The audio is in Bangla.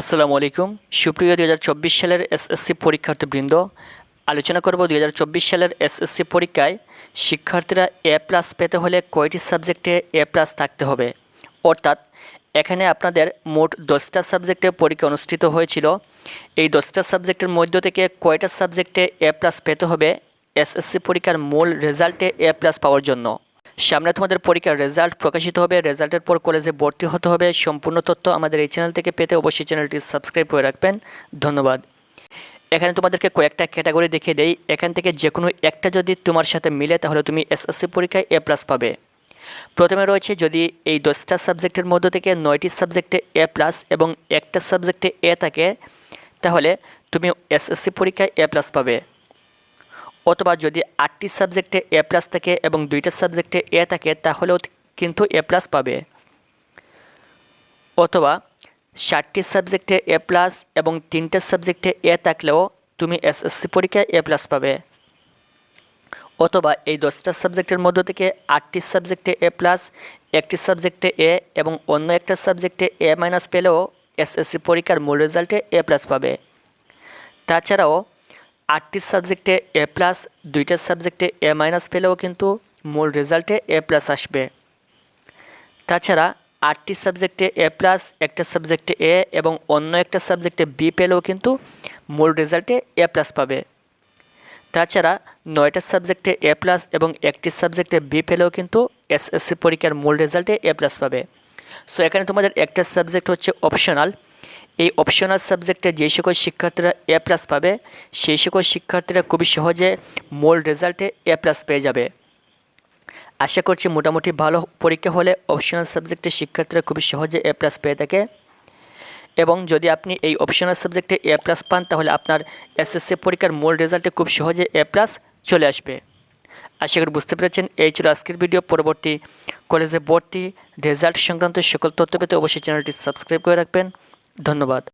আসসালামু আলাইকুম। সুপ্রিয় দুই হাজার চব্বিশ সালের এসএসসি পরীক্ষার্থীবৃন্দ, আলোচনা করব দুই হাজার চব্বিশ সালের এসএসসি পরীক্ষায় শিক্ষার্থীরা এ প্লাস পেতে হলে কয়টি সাবজেক্টে এ প্লাস থাকতে হবে? অর্থাৎ, এখানে আপনাদের মোট দশটা সাবজেক্টে পরীক্ষা অনুষ্ঠিত হয়েছিল। এই দশটা সাবজেক্টের মধ্য থেকে কয়টা সাবজেক্টে এ প্লাস পেতে হবে এসএসসি পরীক্ষার মূল রেজাল্টে এ প্লাস পাওয়ার জন্য? সামনে তোমাদের পরীক্ষার রেজাল্ট প্রকাশিত হবে। রেজাল্টের পর কলেজে ভর্তি হতে হবে। সম্পূর্ণ তথ্য আমাদের এই চ্যানেল থেকে পেতে অবশ্যই চ্যানেলটি সাবস্ক্রাইব করে রাখবেন। ধন্যবাদ। এখানে তোমাদেরকে কয়েকটা ক্যাটাগরি দেখিয়ে দেই। এখান থেকে যে কোনো একটা যদি তোমার সাথে মিলে, তাহলে তুমি এসএসসি পরীক্ষায় এ প্লাস পাবে। প্রথমে রয়েছে যদি এই দশটা সাবজেক্টের মধ্য থেকে নয়টি সাবজেক্টে এ প্লাস এবং একটা সাবজেক্টে এ থাকে, তাহলে তুমি এসএসসি পরীক্ষায় এ প্লাস পাবে। অথবা যদি আটটি সাবজেক্টে এ প্লাস থাকে এবং দুইটা সাবজেক্টে এ থাকে, তাহলেও কিন্তু এ প্লাস পাবে। অথবা ষাটটি সাবজেক্টে এ প্লাস এবং তিনটে সাবজেক্টে এ থাকলেও তুমি এসএসসি পরীক্ষায় এ প্লাস পাবে। অথবা এই দশটা সাবজেক্টের মধ্য থেকে আটটি সাবজেক্টে এ প্লাস একটি সাবজেক্টে এ এবং অন্য একটা সাবজেক্টে এ মাইনাস পেলেও এসএসসি পরীক্ষার মূল রেজাল্টে এ প্লাস পাবে। তাছাড়াও আটটি সাবজেক্টে এ প্লাস, দুইটা সাবজেক্টে এ মাইনাস পেলেও কিন্তু মূল রেজাল্টে এ প্লাস আসবে। তাছাড়া আটটি সাবজেক্টে এ প্লাস, একটা সাবজেক্টে এ এবং অন্য একটা সাবজেক্টে বি পেলেও কিন্তু মূল রেজাল্টে এ প্লাস পাবে। তাছাড়া নয়টা সাবজেক্টে এ প্লাস এবং একটি সাবজেক্টে বি পেলেও কিন্তু এসএসসি পরীক্ষার মূল রেজাল্টে এ প্লাস পাবে। সো, এখানে তোমাদের একটা সাবজেক্ট হচ্ছে অপশনাল। এই অপশনাল সাবজেক্টে যে সকল শিক্ষার্থীরা এ প্লাস পাবে, সেই সকল শিক্ষার্থীরা খুবই সহজে মূল রেজাল্টে এ প্লাস পেয়ে যাবে। আশা করছি মোটামুটি ভালো পরীক্ষা হলে অপশনাল সাবজেক্টে শিক্ষার্থীরা খুবই সহজে এ প্লাস পেয়ে থাকে। এবং যদি আপনি এই অপশনাল সাবজেক্টে এ প্লাস পান, তাহলে আপনার এসএসসি পরীক্ষার মূল রেজাল্টে খুব সহজে এ প্লাস চলে আসবে। আশা করি বুঝতে পেরেছেন। এই ছিল আজকের ভিডিও। পরবর্তী কলেজে ভর্তি রেজাল্ট সংক্রান্ত সকল তথ্য পেতে অবশ্যই চ্যানেলটি সাবস্ক্রাইব করে রাখবেন। ধন্যবাদ।